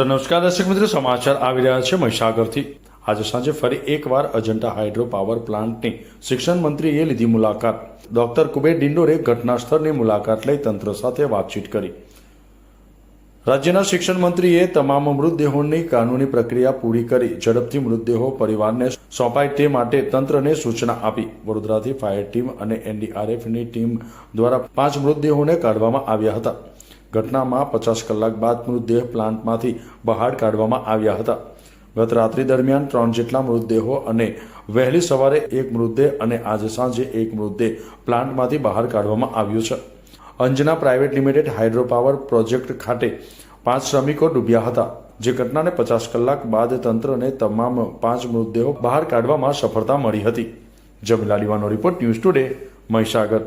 તો નમસ્કાર દર્શક મિત્રો, સમાચાર આવી રહ્યા છે મહીસાગરથી. આજે સાંજે ફરી એકવાર અજંટા હાઇડ્રો પાવર પ્લાન્ટની શિક્ષણ મંત્રીએ લીધી મુલાકાત. ડોક્ટર કુબેર ડિંડોરે ઘટના સ્થળની મુલાકાત લઈ તંત્ર સાથે વાતચીત કરી. રાજ્યના શિક્ષણ મંત્રીએ તમામ મૃતદેહોની કાનૂની પ્રક્રિયા પૂરી કરી, ઝડપથી મૃતદેહો પરિવારને સોંપાય તે માટે તંત્રને સૂચના આપી. વડોદરાથી ફાયર ટીમ અને એનડીઆરએફની ટીમ દ્વારા પાંચ મૃતદેહોને કાઢવામાં આવ્યા હતા. ઘટનામાં પચાસ કલાક બાદ મૃતદેહ પ્લાન્ટમાંથી બહાર કાઢવામાં આવ્યા હતા. ગત રાત્રિ દરમિયાન ત્રણ જેટલા મૃતદેહો અને વહેલી સવારે એક મૃતદેહ અને આજે સાંજે એક મૃતદેહ પ્લાન્ટમાંથી બહાર કાઢવામાં આવ્યો છે. Anjana private limited hydro power project ખાતે પાંચ શ્રમિકો ડૂબ્યા હતા. જે ઘટનાને પચાસ કલાક બાદ તંત્રને તમામ પાંચ મૃતદેહો બહાર કાઢવામાં સફળતા મળી હતી. જમીલા લીવાનો રિપોર્ટ ન્યૂઝ ટુડે, મહીસાગર.